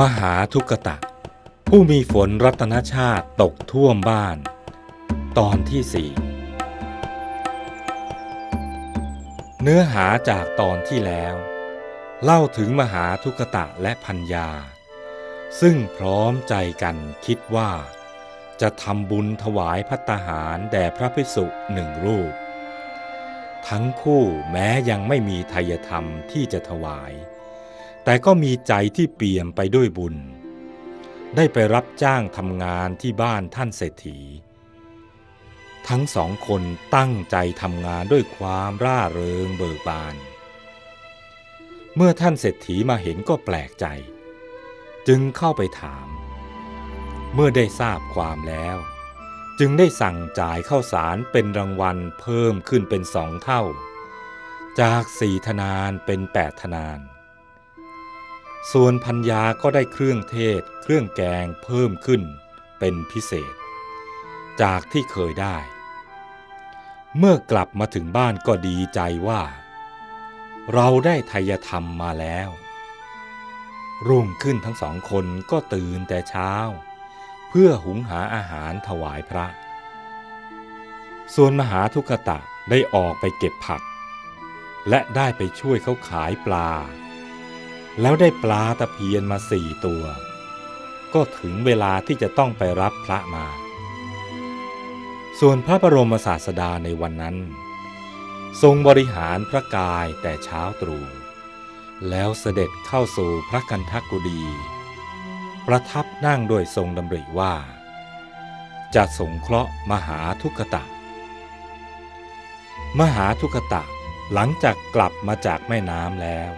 มหาทุกตะ ผู้มีฝนรัตนชาติตกท่วมบ้าน ตอนที่สี่เนื้อหาจากตอนที่แล้ว เล่าถึงมหาทุกตะและพัญญา ซึ่งพร้อมใจกันคิดว่า จะทำบุญถวายพัตตาหารแด่พระภิกษุหนึ่งรูป ทั้งคู่แม้ยังไม่มีทายธรรมที่จะถวาย แต่ก็มีใจที่เปี่ยมไปด้วยบุญ ได้ไปรับจ้างทำงานที่บ้านท่านเศรษฐี ทั้งสองคนตั้งใจทำงานด้วยความร่าเริงเบิกบาน เมื่อท่านเศรษฐีมาเห็นก็แปลกใจ จึงเข้าไปถาม เมื่อได้ทราบความแล้ว จึงได้สั่งจ่ายข้าวสารเป็นรางวัลเพิ่มขึ้นเป็นสองเท่า จากสี่ธนานเป็นแปดธนาน ส่วนพัญญาก็ได้เครื่องเทศ เครื่องแกงเพิ่มขึ้นเป็นพิเศษ จากที่เคยได้ เมื่อกลับมาถึงบ้านก็ดีใจว่า เราได้ทยธรรมมาแล้ว รุ่งขึ้นทั้งสองคนก็ตื่นแต่เช้า เพื่อหุงหาอาหารถวายพระ ส่วนมหาทุกตะได้ออกไปเก็บผัก และได้ไปช่วยเขาขายปลา แล้วได้ปลาตะเพียนมาสี่ตัว ก็ถึงเวลาที่จะต้องไปรับพระมา ส่วนพระบรมศาสดาในวันนั้น ทรงบริหารพระกายแต่เช้าตรู่แล้วเสด็จเข้าสู่พระกันทกุดี ประทับนั่งโดยทรงดำริว่า จะสงเคราะห์มหาทุกตะ มหาทุกตะหลังจากกลับมาจากแม่น้ำแล้ว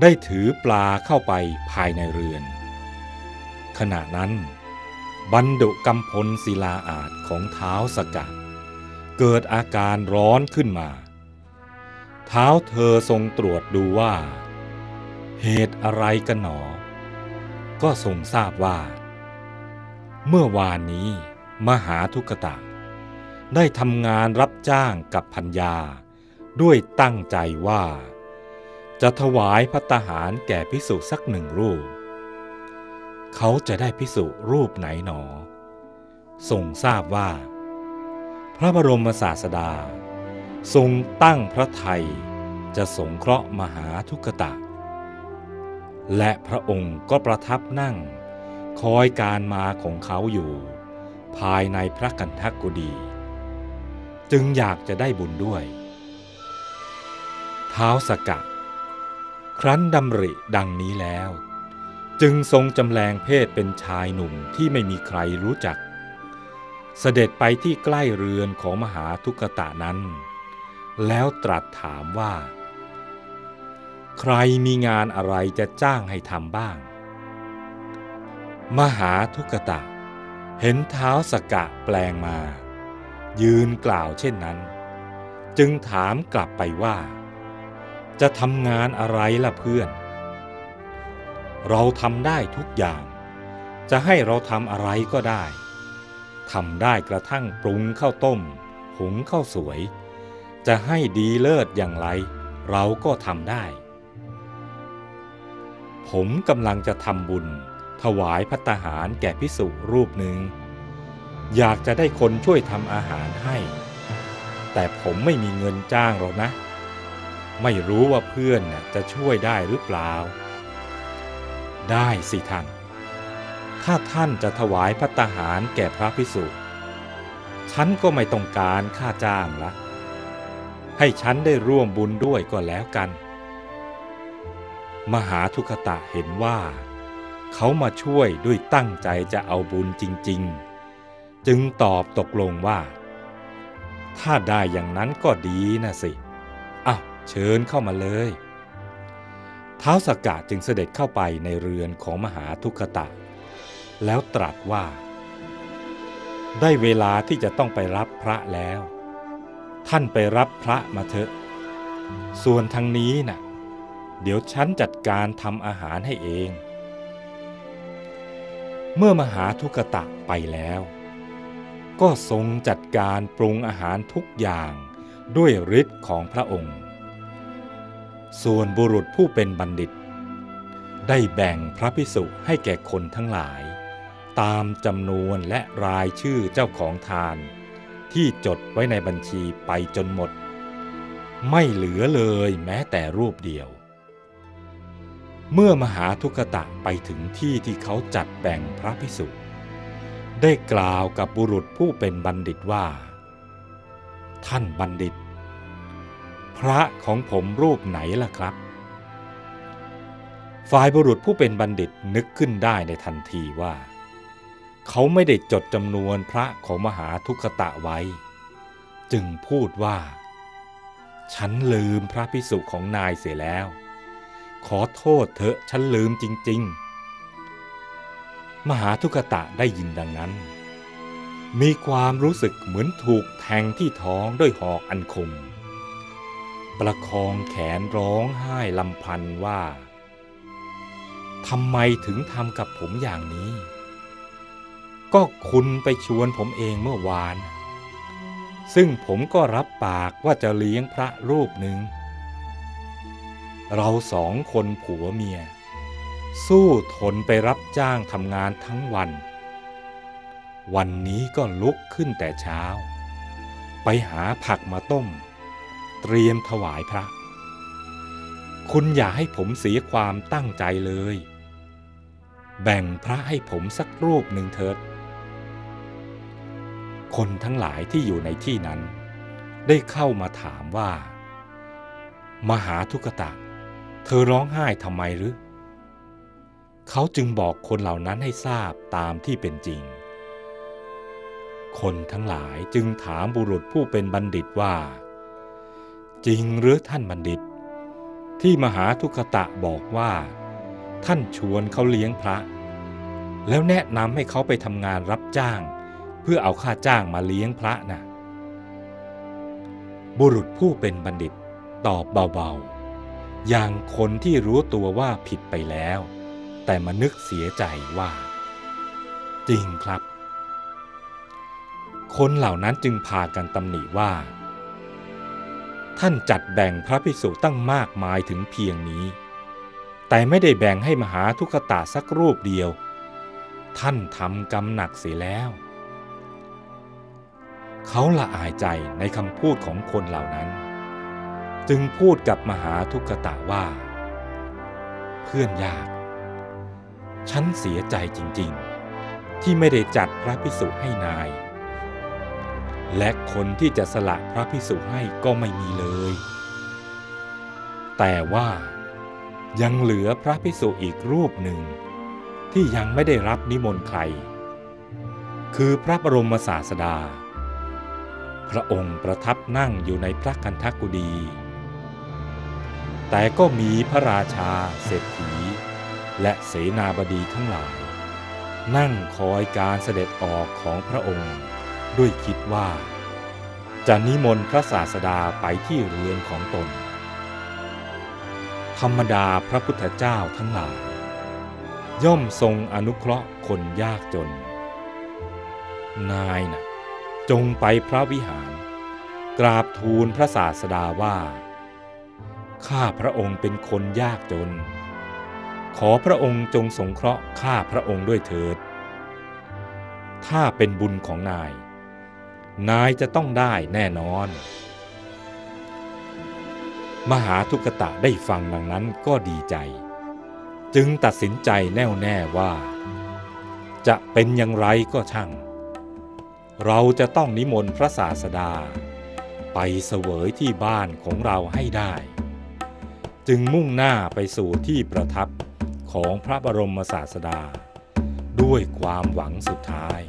ได้ถือปลาเข้าไปภายในเรือน ขณะนั้นบรรดุกำพลศิลาอาจของเท้าสกัดเกิดอาการร้อนขึ้นมา เท้าเธอทรงตรวจดูว่า เหตุอะไรกันหนอ ก็ทรงทราบว่า เมื่อวานนี้มหาทุกตะ ได้ทำงานรับจ้างกับพัญญาด้วยตั้งใจว่า จะถวายพัตหารแก่พิสุสักหนึ่งรูป เขาจะได้พิสุรูปไหนหนอทรงทราบว่า พระบรมศาสดา ทรงตั้งพระไทยจะสงเคราะห์มหาทุกตะ และพระองค์ก็ประทับนั่ง คอยการมาของเขาอยู่ ภายในพระกันทักกุดี จึงอยากจะได้บุญด้วย เท้าสกัด ครั้นดำริดังนี้แล้ว จึงทรงจำแรงเพศเป็นชายหนุ่มที่ไม่มีใครรู้จัก เสด็จไปที่ใกล้เรือนของมหาทุกตะนั้น แล้วตรัสถามว่า ใครมีงานอะไรจะจ้างให้ทำบ้าง มหาทุกตะ เห็นเท้าสกะแปลงมา ยืนกล่าวเช่นนั้น จึงถามกลับไปว่า จะทำงานอะไรล่ะเพื่อน เราทำได้ทุกอย่าง จะให้เราทำอะไรก็ได้ทำได้กระทั่งปรุงข้าวต้ม หุงข้าวสวย จะให้ดีเลิศอย่างไร เราก็ทำได้ ผมกำลังจะทำบุญ ถวายพัตตาหารแก่พิสุรูปหนึ่ง อยากจะได้คนช่วยทำอาหารให้ แต่ผมไม่มีเงินจ้างหรอกนะ ไม่รู้ว่าเพื่อนน่ะจะช่วยได้หรือเปล่า ได้สิท่าน ถ้าท่านจะถวายพัตตาหารแก่พระพิสุฉันก็ไม่ต้องการค่าจ้างละ ให้ฉันได้ร่วมบุญด้วยก็แล้วกัน มหาทุกตะเห็นว่า เขามาช่วยด้วยตั้งใจจะเอาบุญจริง ๆ จึงตอบตกลงว่า ถ้าได้อย่างนั้นก็ดีนะสิอ้าว เชิญเข้ามาเลยท้าวสกกะจึงเสด็จเข้าไปในเรือนของมหาทุกตะ แล้วตรัสว่า ได้เวลาที่จะต้องไปรับพระแล้ว ท่านไปรับพระมาเถอะ ส่วนทางนี้น่ะ เดี๋ยวฉันจัดการทำอาหารให้เอง เมื่อมหาทุกตะไปแล้ว ก็ทรงจัดการปรุงอาหารทุกอย่างด้วยฤทธิ์ของพระองค์ ส่วนบุรุษผู้เป็นบัณฑิต ได้แบ่งพระพิสุให้แก่คนทั้งหลาย ตามจำนวนและรายชื่อเจ้าของทาน ที่จดไว้ในบัญชีไปจนหมด ไม่เหลือเลยแม้แต่รูปเดียว เมื่อมหาทุกตะไปถึงที่ที่เขาจัดแบ่งพระพิสุได้กล่าวกับบุรุษผู้เป็นบัณฑิตว่า ท่านบัณฑิต พระของผมรูปไหนล่ะครับ ฝ่ายบุรุษผู้เป็นบัณฑิตนึกขึ้นได้ในทันทีว่า เขาไม่ได้จดจำนวนพระของมหาทุกตะไว้ จึงพูดว่า ฉันลืมพระพิสุของนายเสียแล้ว ขอโทษเถอะฉันลืมจริง ๆ มหาทุกตะได้ยินดังนั้นมีความรู้สึกเหมือนถูกแทงที่ท้องด้วยหอกอันคม ประคองแขนร้องไห้ลำพันว่าทำไมถึงทำกับผมอย่างนี้ ก็คุณไปชวนผมเองเมื่อวาน ซึ่งผมก็รับปากว่าจะเลี้ยงพระรูปหนึ่ง เราสองคนผัวเมีย สู้ทนไปรับจ้างทำงานทั้งวัน วันนี้ก็ลุกขึ้นแต่เช้า ไปหาผักมาต้ม เตรียมถวายพระ คุณอย่าให้ผมเสียความตั้งใจเลย แบ่งพระให้ผมสักรูปหนึ่งเถิด คนทั้งหลายที่อยู่ในที่นั้น ได้เข้ามาถามว่า มหาทุกตะ เธอร้องไห้ทำไมหรือ เขาจึงบอกคนเหล่านั้นให้ทราบตามที่เป็นจริงคนทั้งหลายจึงถามบุรุษผู้เป็นบัณฑิตว่า จริงหรือท่านบัณฑิต ที่มหาทุกตะบอกว่า ท่านชวนเขาเลี้ยงพระ แล้วแนะนำให้เขาไปทำงานรับจ้าง เพื่อเอาค่าจ้างมาเลี้ยงพระนะบุรุษผู้เป็นบัณฑิตตอบเบาๆ อย่างคนที่รู้ตัวว่าผิดไปแล้ว แต่มานึกเสียใจว่า จริงครับ คนเหล่านั้นจึงพากันตำหนิว่า ท่านจัดแบ่งพระภิกษุตั้งมากมายถึงเพียงนี้ แต่ไม่ได้แบ่งให้มหาทุกตะสักรูปเดียว ท่านทำกรรมหนักเสียแล้ว เขาละอายใจในคำพูดของคนเหล่านั้น จึงพูดกับมหาทุกตะว่า เพื่อนยาก ฉันเสียใจจริง ๆ ที่ไม่ได้จัดพระพิสุให้นาย และคนที่จะสละพระพิสุให้ก็ไม่มีเลย แต่ว่ายังเหลือพระพิสุอีกรูปหนึ่ง ที่ยังไม่ได้รับนิมนต์ใคร คือพระบรมศาสดา พระองค์ประทับนั่งอยู่ในพระกันทกุดี แต่ก็มีพระราชาเศรษฐี และเสนาบดีทั้งหลาย นั่งคอยการเสด็จออกของพระองค์ ด้วยคิดว่า จะนิมนต์พระศาสดาไปที่เรือนของตน ธรรมดาพระพุทธเจ้าทั้งหลาย ย่อมทรงอนุเคราะห์คนยากจน นายนะ่ะ จงไปพระวิหาร กราบทูลพระศาสดาว่า ข้าพระองค์เป็นคนยากจน ขอพระองค์จงสงเคราะห์ข้าพระองค์ด้วยเถิดถ้าเป็นบุญของนาย นายจะต้องได้แน่นอน มหาทุกตะได้ฟังดังนั้นก็ดีใจ จึงตัดสินใจแน่วแน่ว่า จะเป็นอย่างไรก็ช่าง เราจะต้องนิมนต์พระศาสดา ไปเสวยที่บ้านของเราให้ได้ จึงมุ่งหน้าไปสู่ที่ประทับของพระบรมศาสดา ด้วยความหวังสุดท้าย